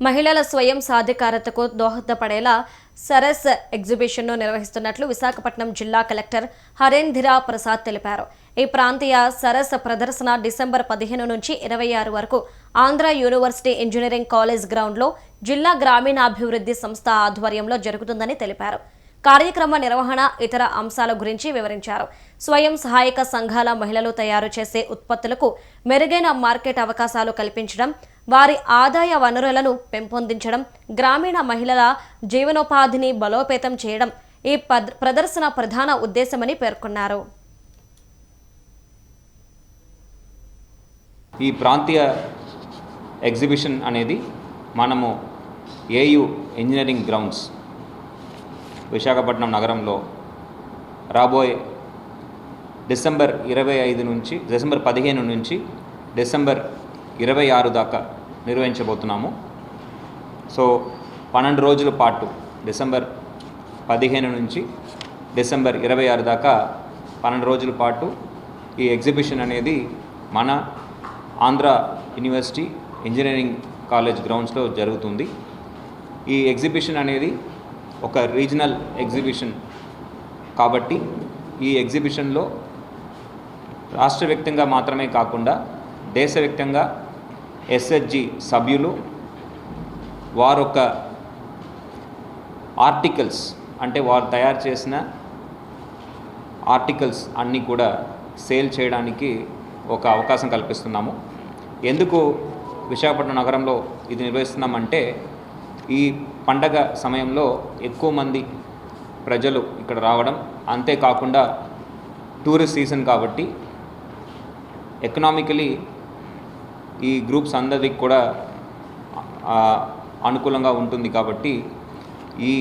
మహిళల స్వయం సాధికారతకు దోహదపడేలా సరస్ ఎగ్జిబిషన్ను నిర్వహిస్తున్నట్లు విశాఖపట్నం జిల్లా కలెక్టర్ హరేంధిరా ప్రసాద్ తెలిపారు. ఈ ప్రాంతీయ సరస్ ప్రదర్శన డిసెంబర్ పదిహేను నుంచి ఇరవై ఆరు వరకు ఆంధ్ర యూనివర్సిటీ ఇంజనీరింగ్ కాలేజ్ గ్రౌండ్లో జిల్లా గ్రామీణాభివృద్ధి సంస్థ ఆధ్వర్యంలో జరుగుతుందని తెలిపారు. కార్యక్రమ నిర్వహణ ఇతర అంశాల గురించి వివరించారు. స్వయం సహాయక సంఘాల మహిళలు తయారు చేసే ఉత్పత్తులకు మెరుగైన మార్కెట్ అవకాశాలు కల్పించడం వారి ఆదాయ వనరులను పెంపొందించడం గ్రామీణ మహిళల జీవనోపాధిని బలోపేతం చేయడం ఈ పద్- ప్రదర్శన ప్రధాన ఉద్దేశమని పేర్కొన్నారు. ఈ ప్రాంతీయ ఎగ్జిబిషన్ అనేది మనము ఏయు ఇంజనీరింగ్ గ్రౌండ్స్ విశాఖపట్నం నగరంలో రాబోయే డిసెంబర్ ఇరవై ఐదు నుంచి డిసెంబర్ పదిహేను నుంచి డిసెంబర్ ఇరవై ఆరు దాకా నిర్వహించబోతున్నాము. సో పన్నెండు రోజుల పాటు డిసెంబర్ పదిహేను నుంచి డిసెంబర్ ఇరవై ఆరు దాకా పన్నెండు రోజుల పాటు ఈ ఎగ్జిబిషన్ అనేది మన ఆంధ్ర యూనివర్సిటీ ఇంజనీరింగ్ కాలేజ్ గ్రౌండ్స్లో జరుగుతుంది. ఈ ఎగ్జిబిషన్ అనేది ఒక రీజనల్ ఎగ్జిబిషన్ కాబట్టి ఈ ఎగ్జిబిషన్లో రాష్ట్రవ్యక్తంగా మాత్రమే కాకుండా దేశవ్యాప్తంగా ఎస్హెచ్జి సభ్యులు వారొక ఆర్టికల్స్ అంటే వారు తయారు చేసిన ఆర్టికల్స్ అన్నీ కూడా సేల్ చేయడానికి ఒక అవకాశం కల్పిస్తున్నాము. ఎందుకు విశాఖపట్నం నగరంలో ఇది నిర్వహిస్తున్నామంటే ఈ పండగ సమయంలో ఎక్కువ మంది ప్రజలు ఇక్కడ రావడం అంతేకాకుండా టూరిస్ట్ సీజన్ కాబట్టి ఎకనామికలీ ఈ గ్రూప్స్ అందరికి కూడా అనుకూలంగా ఉంటుంది కాబట్టి ఈ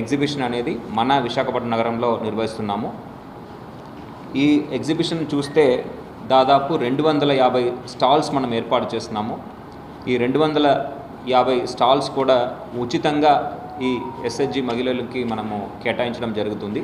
ఎగ్జిబిషన్ అనేది మన విశాఖపట్నం నగరంలో నిర్వహిస్తున్నాము. ఈ ఎగ్జిబిషన్ చూస్తే దాదాపు రెండు వందల యాభై స్టాల్స్ మనం ఏర్పాటు చేస్తున్నాము. ఈ రెండు వందల యాభై స్టాల్స్ కూడా ఉచితంగా ఈ ఎస్హెచ్జి మహిళలకి మనము కేటాయించడం జరుగుతుంది.